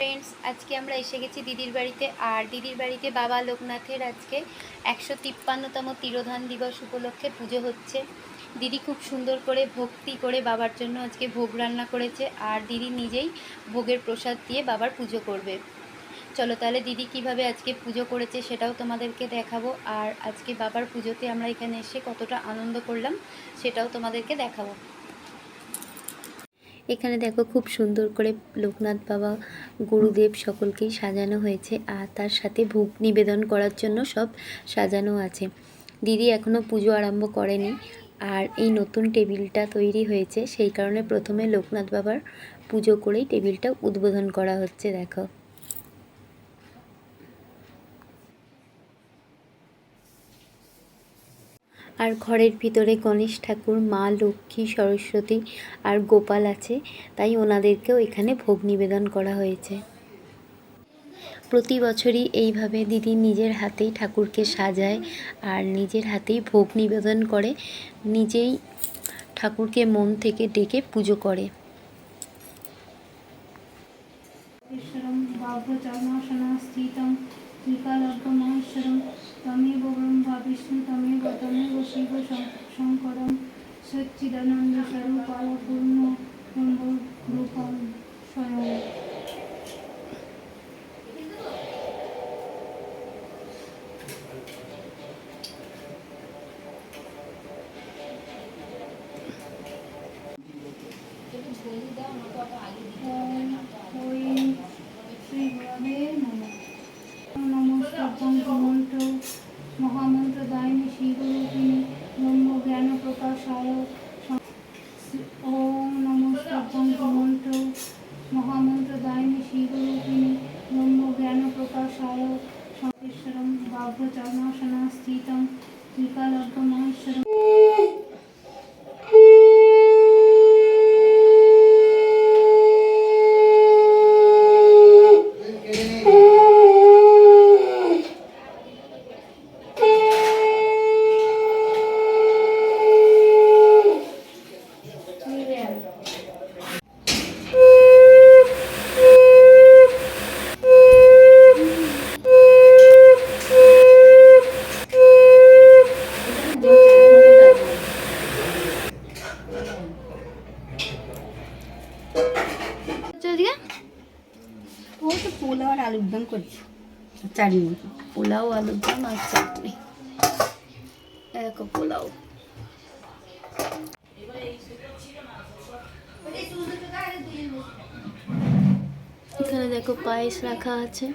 Friends আজকে আমরা এসে গেছি দিদির বাড়িতে। আর দিদির বাড়িতে বাবা লোকনাথের আজকে একশো তিপ্পান্নতম তিরোধান দিবস উপলক্ষে পুজো হচ্ছে। দিদি খুব সুন্দর করে ভক্তি করে বাবার জন্য আজকে ভোগ রান্না করেছে আর দিদি নিজেই ভোগের প্রসাদ দিয়ে বাবার পুজো করবে। চলো তাহলে দিদি কীভাবে আজকে পুজো করেছে সেটাও তোমাদেরকে দেখাবো। আর আজকে বাবার পুজোতে আমরা এখানে এসে কতটা আনন্দ করলাম সেটাও তোমাদেরকে দেখাবো। এখানে দেখো খুব সুন্দর করে লোকনাথ বাবা, গুরুদেব সকলকেই সাজানো হয়েছে আর তার সাথে ভোগ নিবেদন করার জন্য সব সাজানো আছে। দিদি এখনও পুজো আরম্ভ করেনি আর এই নতুন টেবিলটা তৈরি হয়েছে, সেই কারণে প্রথমে লোকনাথ বাবার পুজো করেই টেবিলটা উদ্বোধন করা হচ্ছে, দেখো। আর ঘরের ভিতরে গণেশ ঠাকুর, মা, লক্ষ্মী, সরস্বতী আর গোপাল আছে, তাই ওনাদেরকেও এখানে ভোগ নিবেদন করা হয়েছে। প্রতি বছরই এইভাবে দিদি নিজের হাতেই ঠাকুরকে সাজায় আর নিজের হাতেই ভোগ নিবেদন করে, নিজেই ঠাকুরকে মন থেকে ডেকে পুজো করে। স্থিতম बाह्यचर्मासनस्थितं त्रिकालग्नमहेश्वरं तमेव ब्रह्मा विष्णु तमेव तमेव शिव शं- शङ्करं सच्चिदानन्दस्वरूपाय पूर्ण रूपं स्वयं ॐ মন্ত্র মহামন্ত্র দায়িনী শিবরূপিণী ব্রহ্ম জ্ঞান প্রকাশায় আলুর দম করছে, চাটনি পোলাও, আলুর দম আর চাটনি। দেখো পোলাও। এখানে দেখো পায়েস রাখা আছে।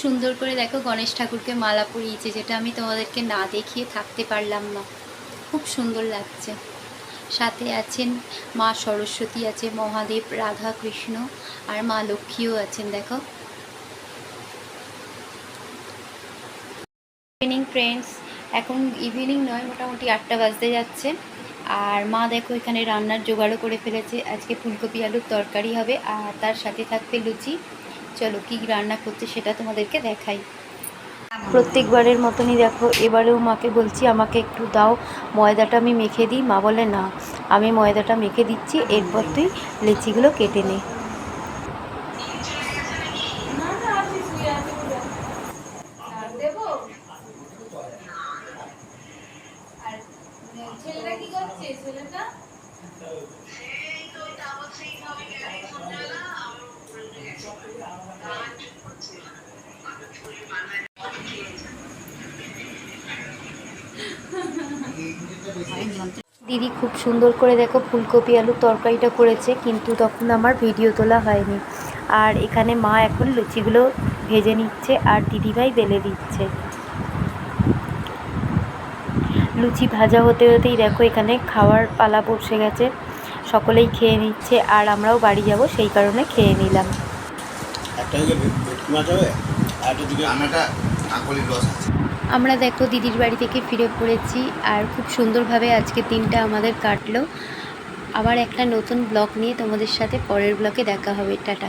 সুন্দর করে দেখো গণেশ ঠাকুরকে মালা পরিয়েছে যেটা আমি তোমাদেরকে না দেখিয়ে থাকতে পারলাম না। খুব সুন্দর লাগছে। সাথে আছেন মা সরস্বতী আছে মহাদেব রাধা কৃষ্ণ আর মা লক্ষ্মীও আছেন দেখো। ইভিনিং ফ্রেন্ডস এখন ইভিনিং নয়, মোটামুটি আটটা বাজতে যাচ্ছে। আর মা দেখো, এখানে রান্নার জোগাড়ও করে ফেলেছে। আজকে ফুলকপি আলুর তরকারি হবে, আর তার সাথে থাকবে লুচি। চলো, কি রান্না করছে সেটা তোমাদেরকে দেখাই। প্রত্যেকবারের মতনই দেখো, এবারেও মাকে বলছি, আমাকে একটু দাও, ময়দাটা আমি মেখে দিই। মা বলে, না, আমি ময়দাটা মেখে দিচ্ছি, এরপর তুই লেচিগুলো কেটে নে। দিদি খুব সুন্দর করে দেখো ফুলকপি আলুর তরকারিটা করেছে, কিন্তু তখন আমার ভিডিও তোলা হয়নি। আর এখানে মা এখন লুচিগুলো ভেজে নিচ্ছে আর দিদিভাই বেলে দিচ্ছে। লুচি ভাজা হতে হতেই দেখো এখানে খাওয়ার পালা বসে গেছে। সকলেই খেয়ে নিচ্ছে আর আমরাও বাড়ি যাব সেই কারণে খেয়ে নিলাম। আমরা দেখো দিদির বাড়ি থেকে ফিরে পড়েছি আর খুব সুন্দরভাবে আজকে দিনটা আমাদের কাটলো। আবার একটা নতুন ব্লগ নিয়ে তোমাদের সাথে পরের ব্লকে দেখা হবে। টাটা।